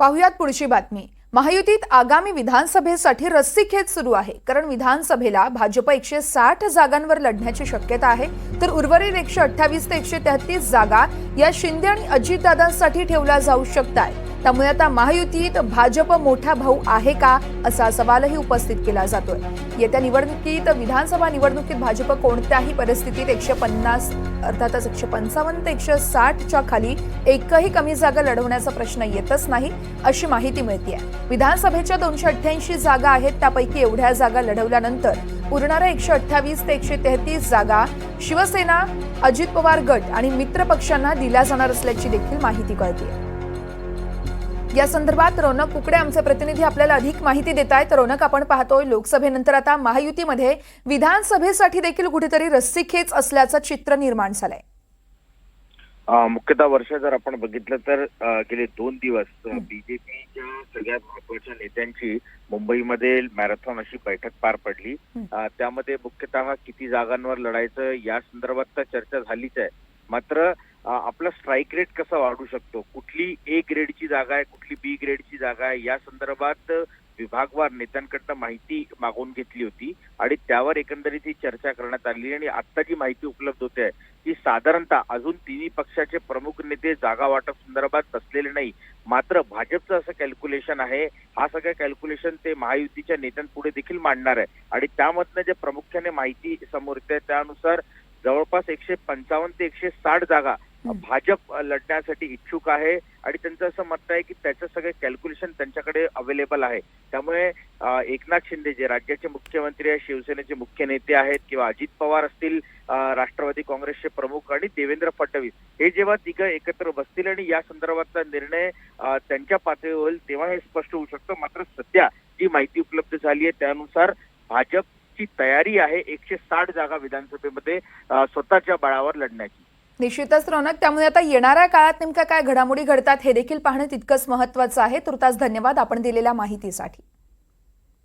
पाहुयात पुढची बातमी. महायुतीत आगामी विधानसभेसाठी रस्सीखेच सुरू आहे. कारण विधानसभेला भाजप एकशे साठ जागांवर लढण्याची शक्यता आहे. तर उर्वरित एकशे अठ्ठावीस ते एकशे तेहतीस जागा या शिंदे आणि अजितदादांसाठी ठेवल्या जाऊ शकतात त्यामुळे आता महायुतीत भाजप मोठा भाऊ आहे का असा सवालही उपस्थित केला जातोय. येत्या निवडणुकीत विधानसभा निवडणुकीत भाजप कोणत्याही परिस्थितीत एकशे पन्नास अर्थातच एकशे पंचावन्न ते एकशे साठच्या खाली एकही कमी जागा लढवण्याचा प्रश्न येतच नाही अशी माहिती मिळते विधानसभेच्या दोनशे अठ्ठ्याऐंशी जागा आहेत त्यापैकी एवढ्या जागा लढवल्यानंतर उरणाऱ्या एकशे अठ्ठावीस ते एकशे तेहतीस जागा शिवसेना अजित पवार गट आणि मित्र पक्षांना दिल्या जाणार असल्याची देखील माहिती कळते या संदर्भात रौनक कुकडे आमचे प्रतिनिधी आपल्याला अधिक माहिती देत आहेत रौनक आपण पाहतोय लोकसभेनंतर आता महायुतीमध्ये विधानसभेसाठी देखील कुठेतरी रस्सीखेच असल्याचं चित्र निर्माण झालंय. मुख्यतः वर्ष जर आपण बघितलं तर गेले दोन दिवस बीजेपीच्या सगळ्यात महत्त्वाच्या नेत्यांची मुंबईमध्ये मॅरेथॉन अशी बैठक पार पडली. त्यामध्ये मुख्यतः किती जागांवर लढायचं या संदर्भात तर चर्चा झालीच आहे. मात्र आपला स्ट्राईक रेट कसा वाढू शकतो? कुठली ए ग्रेडची जागा आहे कुठली बी ग्रेडची जागा आहे? या संदर्भात विभागवार नेत्यांकडनं माहिती मागवून घेतली होती आणि त्यावर एकंदरीत ही चर्चा करण्यात आली आणि आता जी माहिती उपलब्ध होते आहे ती साधारणतः अजून तिन्ही पक्षाचे प्रमुख नेते जागा वाटप संदर्भात बसलेले नाही. मात्र भाजपचं असं कॅल्क्युलेशन आहे हा सगळं कॅल्क्युलेशन ते महायुतीच्या नेत्यांपुढे देखील मांडणार आहे. आणि त्यामधनं जे प्रामुख्याने माहिती समोर येते त्यानुसार जवळपास एकशे पंचावन्न ते एकशे साठ जागा भाजप लढण्यासाठी इच्छुक आहे आणि त्यांचं असं मत आहे की त्याचं सगळं कॅल्क्युलेशन त्यांच्याकडे अवेलेबल आहे. त्यामुळे एकनाथ शिंदे जे राज्याचे मुख्यमंत्री आहे शिवसेनेचे मुख्य नेते आहेत किंवा अजित पवार असतील राष्ट्रवादी काँग्रेसचे प्रमुख आणि देवेंद्र फडणवीस हे जेव्हा तिघं एकत्र बसतील आणि या संदर्भातला निर्णय त्यांच्या पातळीवर होईल तेव्हा हे स्पष्ट होऊ शकतं. मात्र सध्या जी माहिती उपलब्ध झाली आहे त्यानुसार भाजपची तयारी आहे एकशे साठ जागा विधानसभेमध्ये स्वतःच्या बळावर लढण्याची. निश्चितच रौनक. त्यामुळे आता येणाऱ्या काळात नेमक्या काय घडामोडी घडतात हे देखील पाहणं तितकंच महत्वाचं आहे. तुर्तास धन्यवाद आपण दिलेल्या माहितीसाठी.